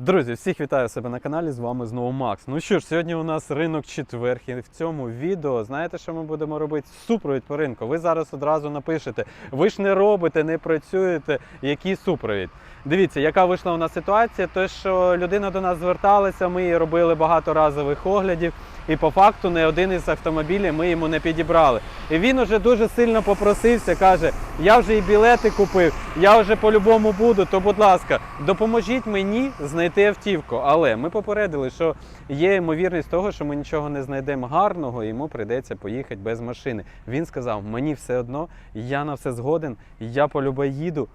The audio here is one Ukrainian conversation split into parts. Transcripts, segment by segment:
Друзі, всіх вітаю себе на каналі. З вами знову Макс. Ну що ж, сьогодні у нас ринок четверг, і в цьому відео знаєте, що ми будемо робити? Супровід по ринку. Ви зараз одразу напишете. Ви ж не робите, не працюєте. Який супровід? Дивіться, яка вийшла у нас ситуація, то що людина до нас зверталася, ми їй робили багато разових оглядів, і по факту не один із автомобілів ми йому не підібрали. І він уже дуже сильно попросився, каже: я вже і білети купив, я вже по-любому буду, то будь ласка, допоможіть мені знайти автівку. Але ми попередили, що є ймовірність того, що ми нічого не знайдемо гарного, і йому прийдеться поїхати без машини. Він сказав: мені все одно, я на все згоден, я полюбе їду.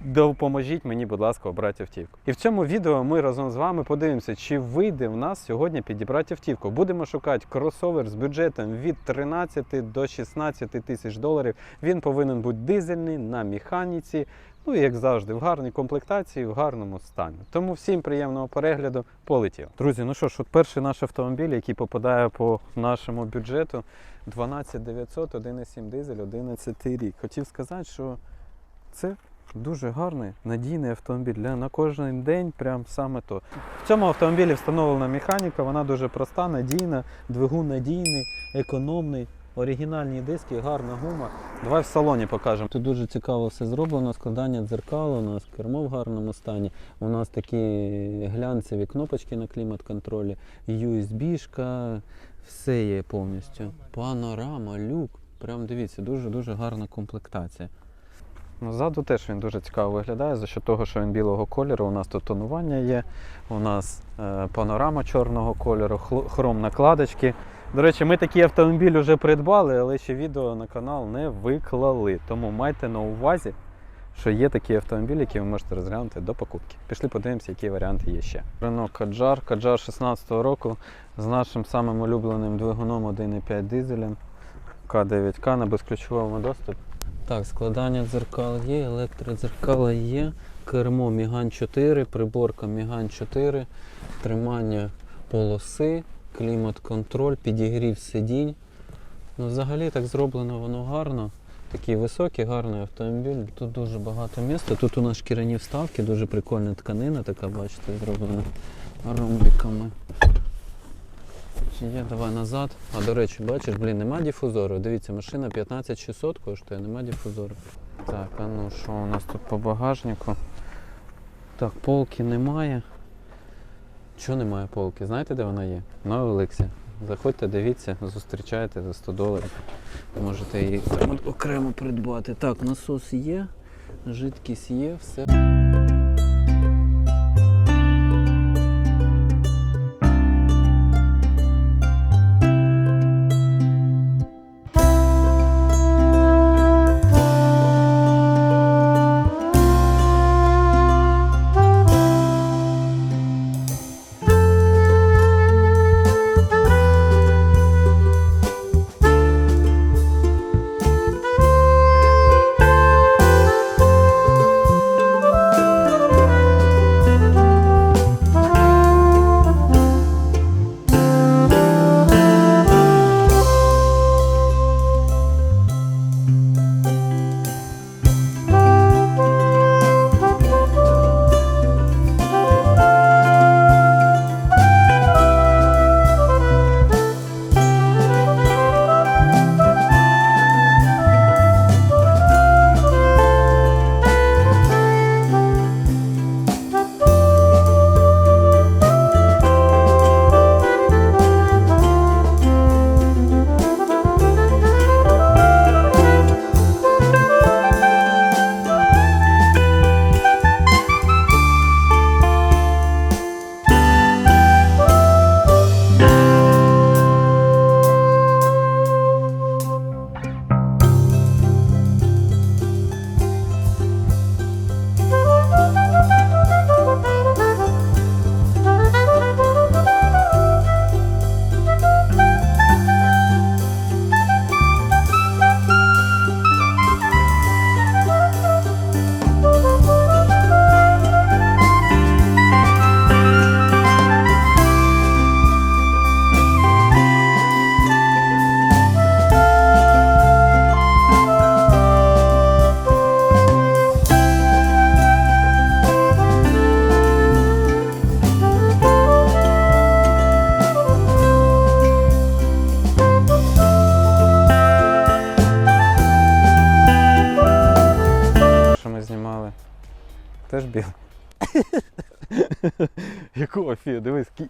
Допоможіть мені, будь ласка, обрати автівку. І в цьому відео ми разом з вами подивимося, чи вийде в нас сьогодні підібрати автівку. Будемо шукати кросовер з бюджетом від 13 до 16 тисяч доларів. Він повинен бути дизельний на механіці. Ну і як завжди, в гарній комплектації, в гарному стані. Тому всім приємного перегляду полетів. Друзі, ну що ж, от перший наш автомобіль, який попадає по нашому бюджету 12900, 1,7 дизель, 11 рік. Хотів сказати, що це дуже гарний, надійний автомобіль для на кожен день, прям саме то. В цьому автомобілі встановлена механіка, вона дуже проста, надійна, двигун надійний, економний. Оригінальні диски, гарна гума. Давай в салоні покажемо. Тут дуже цікаво все зроблено. Складання дзеркал, у нас кермо в гарному стані. У нас такі глянцеві кнопочки на клімат-контролі, USB-шка, все є повністю. Панорама, люк. Прям дивіться, дуже-дуже гарна комплектація. Ззаду теж він дуже цікаво виглядає за що того, що він білого кольору. У нас тут тонування є, у нас е, панорама чорного кольору, хром накладочки. До речі, ми такий автомобіль вже придбали, але ще відео на канал не виклали. Тому майте на увазі, що є такі автомобілі, які ви можете розглянути до покупки. Пішли подивимося, які варіанти є ще. Renault Kadjar, Kadjar 16 року з нашим самим улюбленим двигуном 1,5 дизелем К9К на безключовому доступі. Так, складання дзеркал є, електродзеркала є, кермо Міган 4, приборка Міган 4, тримання полоси, клімат-контроль, підігрів сидінь. Ну, взагалі так зроблено воно гарно. Такий високий, гарний автомобіль. Тут дуже багато місця. Тут у нас шкіряні вставки, дуже прикольна тканина, така, бачите, зроблена ромбиками. Є, давай назад. А до речі, бачиш, блін, нема дифузору. Дивіться, машина 15600 коштує, нема дифузору. Так, а ну що у нас тут по багажнику? Так, полки немає. Чого немає полки? Знаєте, де вона є? На Олексі. Заходьте, дивіться, зустрічайте за 100 доларів. Можете її окремо придбати. Так, насос є, жидкість є, все.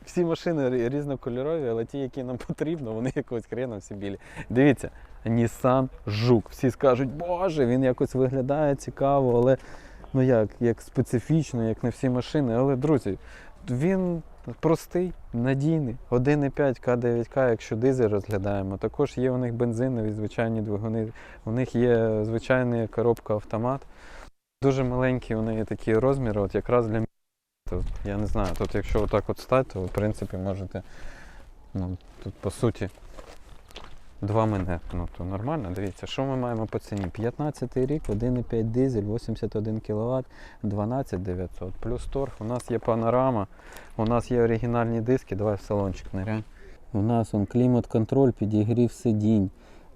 Всі машини різнокольорові, але ті, які нам потрібно, вони якогось хрена всі білі. Дивіться, Nissan Жук. Всі скажуть, боже, він якось виглядає цікаво, але ну як, як специфічно, як не всі машини. Але, друзі, він простий, надійний. 1,5 К9К, якщо дизель розглядаємо. Також є у них бензинові звичайні двигуни. У них є звичайна коробка автомат. Дуже маленькі у неї такі розміри, от якраз для Тут, я не знаю, тут якщо отак от стати, то в принципі можете. Ну, тут по суті два мене. Ну, то нормально, дивіться, що ми маємо по ціні? 15 рік, 1,5 дизель, 81 кВт, 12 900. Плюс торг. У нас є панорама, у нас є оригінальні диски, давай в салончик ныряй. У нас он клімат-контроль, підігрів сидінь.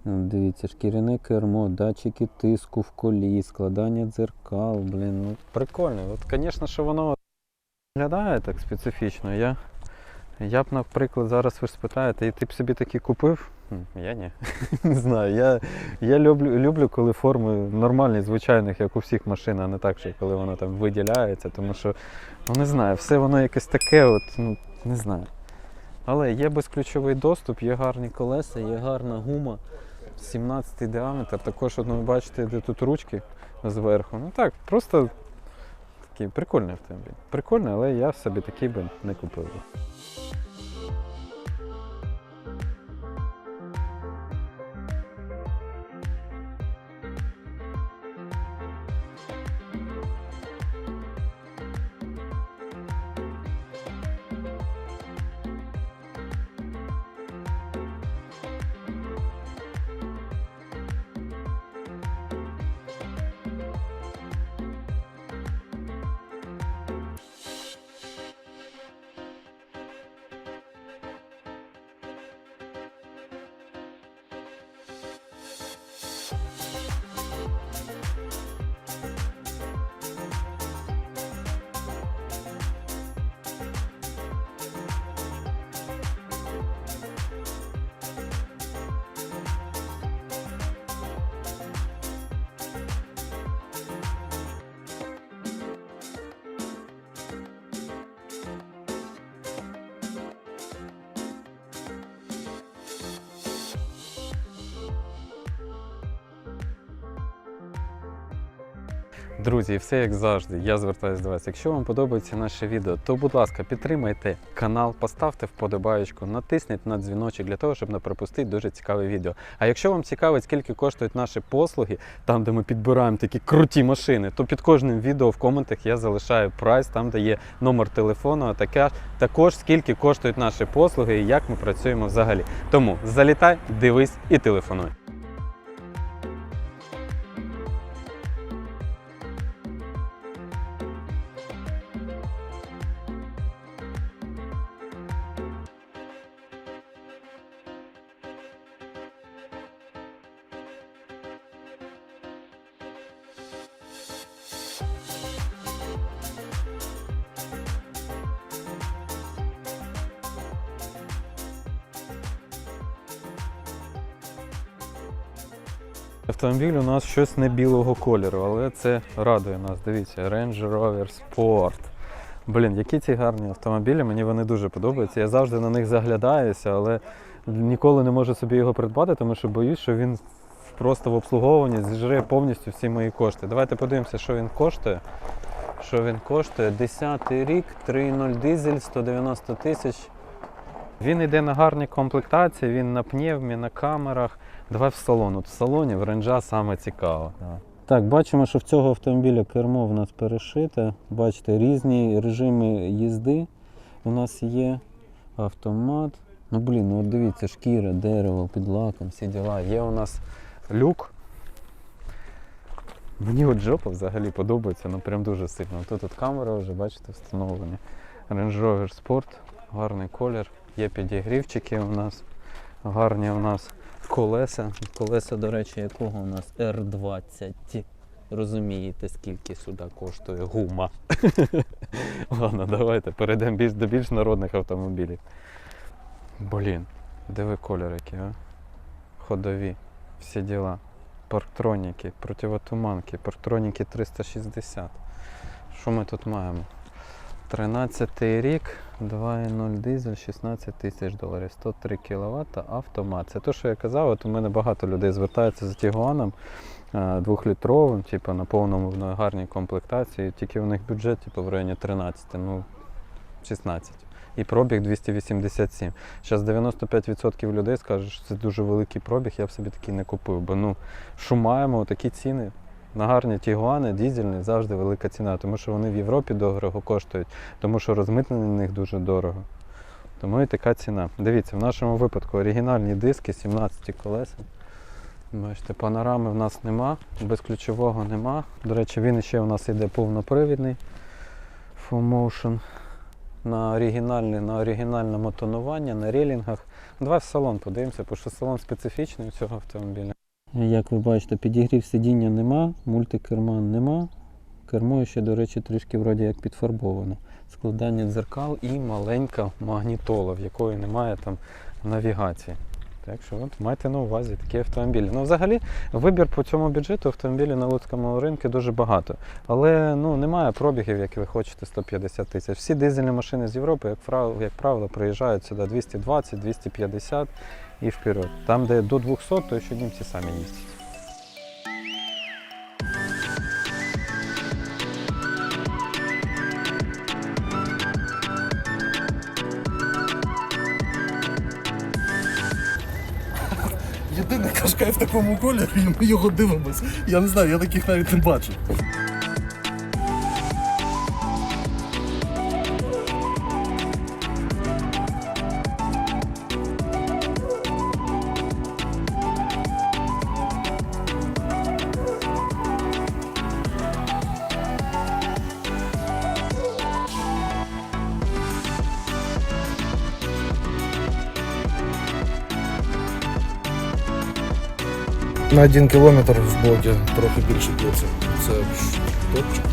Дивіться, шкіряне кермо, датчики тиску в колі, складання дзеркал, блін, ну прикольно. От, звісно, що воно виглядає так специфічно. Я, я б, наприклад, зараз ви спитаєте, і ти б собі такі купив? Я ні. не знаю. Я, я люблю, люблю, коли форми нормальні, звичайних, як у всіх машин, а не так, що коли воно там виділяється, тому що, ну не знаю, все воно якесь таке, от, ну, не знаю. Але є безключовий доступ, є гарні колеса, є гарна гума. 17 діаметр. Також, от, ви бачите, де тут ручки зверху. Ну так, просто такий прикольний автомобіль. Прикольний, але я собі такий би не купив. Друзі, все як завжди. Я звертаюся до вас. Якщо вам подобається наше відео, то будь ласка, підтримайте канал, поставте вподобаєчку, натисніть на дзвіночок для того, щоб не пропустити дуже цікаве відео. А якщо вам цікавить, скільки коштують наші послуги, там де ми підбираємо такі круті машини, то під кожним відео в коментах я залишаю прайс, там де є номер телефону, а також скільки коштують наші послуги і як ми працюємо взагалі. Тому залітай, дивись і телефонуй. Автомобіль у нас щось не білого кольору, але це радує нас. Дивіться, Range Rover Sport. Блін, які ці гарні автомобілі, мені вони дуже подобаються. Я завжди на них заглядаюся, але ніколи не можу собі його придбати, тому що боюсь, що він просто в обслуговуванні зжре повністю всі мої кошти. Давайте подивимося, що він коштує. Що він коштує? 10 рік, 3.0 дизель, 190 тисяч. Він йде на гарній комплектації, він на пневмі, на камерах. Давай в салон. От в салоні в ренджа саме цікаво. Так, бачимо, що в цього автомобіля кермо в нас перешите. Бачите, різні режими їзди у нас є. Автомат. Ну блін, ну от дивіться, шкіра, дерево, під лаком, всі діла. Є у нас люк. Мені от жопа взагалі подобається, ну прям дуже сильно. Тут от камера вже, бачите, встановлені. Range Rover Sport, гарний колір. Є підігрівчики у нас. Гарні у нас колеса. Колеса, до речі, якого у нас R20. Розумієте, скільки сюди коштує гума. Ладно, давайте перейдемо до більш народних автомобілів. Блін, диви кольор які, а? Ходові, всі діла. Парктроніки, противотуманки, парктроніки 360. Що ми тут маємо? 13 рік, 2.0 дизель, 16 тисяч доларів, 103 кВт, автомат. Це те, що я казав, от у мене багато людей звертаються за Тігуаном е, двохлітровим, типу на повному на гарній комплектації. Тільки у них бюджет типу, в районі 13, ну 16. І пробіг 287. Зараз 95% людей скажуть, що це дуже великий пробіг, я б собі такий не купив. Бо ну, що маємо такі ціни. На гарні тігуани, дізельні завжди велика ціна, тому що вони в Європі дорого коштують, тому що розмитнення на них дуже дорого. Тому і така ціна. Дивіться, в нашому випадку оригінальні диски, 17 колеса. Бачите, панорами в нас нема, безключового нема. До речі, він ще у нас йде повнопривідний Full Motion. На оригінальне, на оригінальному тонування, на релінгах. Давай в салон подивимося, бо що салон специфічний у цього автомобіля. Як ви бачите, підігрів сидіння нема, мультикерман нема. Кермо ще, до речі, трішки вроді як підфарбовано. Складання дзеркал і маленька магнітола, в якої немає там навігації. Так що от майте на увазі такі автомобілі. Ну, взагалі, вибір по цьому бюджету автомобілів на луцькому ринку дуже багато. Але ну, немає пробігів, як ви хочете, 150 тисяч. Всі дизельні машини з Європи, як правило, приїжджають сюди 220, 250 і вперед. Там, де до 200, то ще німці самі їздять. Єдиний кашкай в такому кольорі, ми його дивимось. Я не знаю, я таких навіть не бачив. На один кілометр в блокі трохи більше п'ється. Це топчик.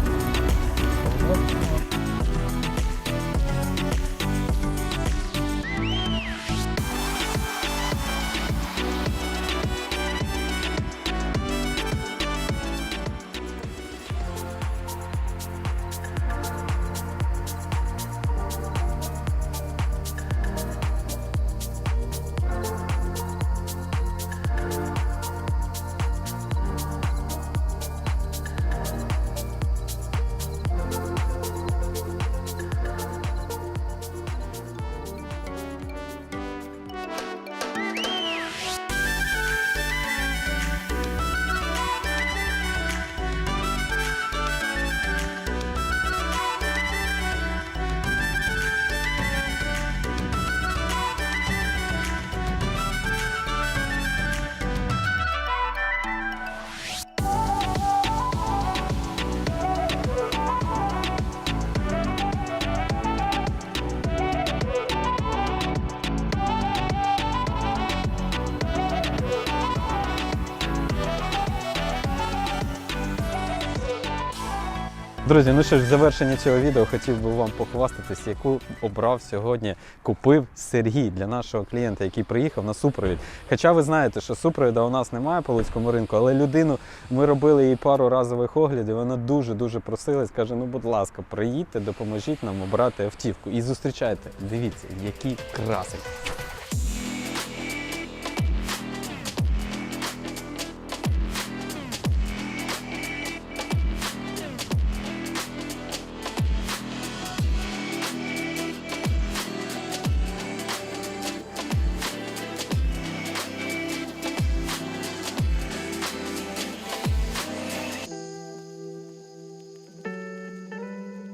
Друзі, ну що ж, в завершенні цього відео хотів би вам похвастатись, яку обрав сьогодні, купив Сергій для нашого клієнта, який приїхав на супровід. Хоча ви знаєте, що супровіда у нас немає по Луцькому ринку, але людину ми робили їй пару разових оглядів. Вона дуже дуже просилась, каже: ну, будь ласка, приїдьте, допоможіть нам обрати автівку. І зустрічайте. Дивіться, який красень.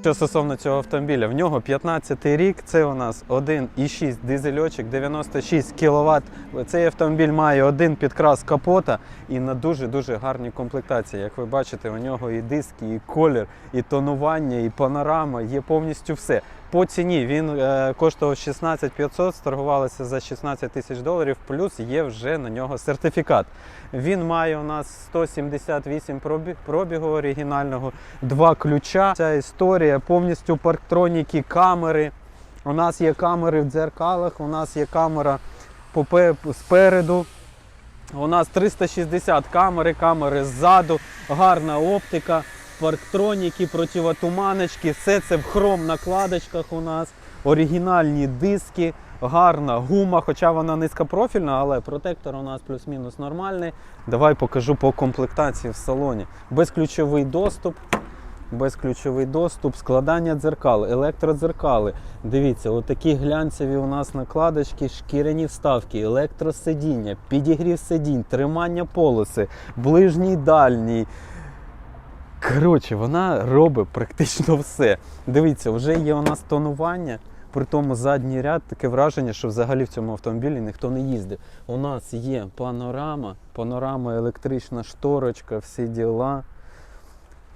Що стосовно цього автомобіля, в нього 15 рік, це у нас 1,6 дизельочок, 96 кВт. Цей автомобіль має один підкрас капота і на дуже-дуже гарній комплектації. Як ви бачите, у нього і диски, і колір, і тонування, і панорама, є повністю все. По ціні він е, коштував 16 500, торгувалися за 16 тисяч доларів, плюс є вже на нього сертифікат. Він має у нас 178 пробіг, пробігу оригінального, два ключа. Ця історія повністю парктроніки, камери. У нас є камери в дзеркалах, у нас є камера спереду. У нас 360 камери, камери ззаду, гарна оптика. Парктроніки, противотуманочки, все це в хром накладочках у нас, оригінальні диски, гарна гума, хоча вона низькопрофільна, але протектор у нас плюс-мінус нормальний. Давай покажу по комплектації в салоні. Безключовий доступ. Безключовий доступ, складання дзеркал, електродзеркали. Дивіться, отакі глянцеві у нас накладочки, шкіряні вставки, електросидіння, підігрів сидінь, тримання полоси, ближній дальній. Коротше, вона робить практично все. Дивіться, вже є у нас тонування. При тому задній ряд таке враження, що взагалі в цьому автомобілі ніхто не їздив. У нас є панорама, панорама, електрична шторочка, всі діла.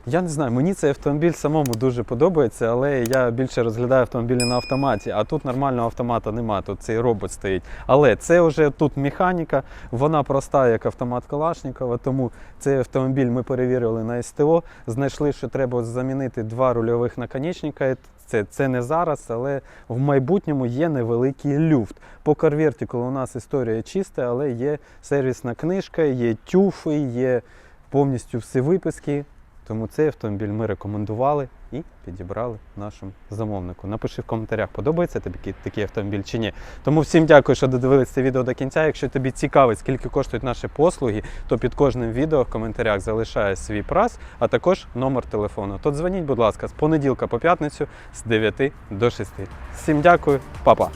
Я не знаю, мені цей автомобіль самому дуже подобається, але я більше розглядаю автомобілі на автоматі, а тут нормального автомата немає, тут цей робот стоїть. Але це вже тут механіка, вона проста, як автомат Калашникова, тому цей автомобіль ми перевірили на СТО, знайшли, що треба замінити два рульових наконечника. Це, це не зараз, але в майбутньому є невеликий люфт. По карвертикулу у нас історія чиста, але є сервісна книжка, є тюфи, є повністю всі виписки. Тому цей автомобіль ми рекомендували і підібрали нашому замовнику. Напиши в коментарях, подобається тобі такий автомобіль чи ні. Тому всім дякую, що додивились це відео до кінця. Якщо тобі цікавить, скільки коштують наші послуги, то під кожним відео в коментарях залишає свій прайс, а також номер телефону. То дзвоніть, будь ласка, з понеділка по п'ятницю з 9 до 6. Всім дякую, па-па!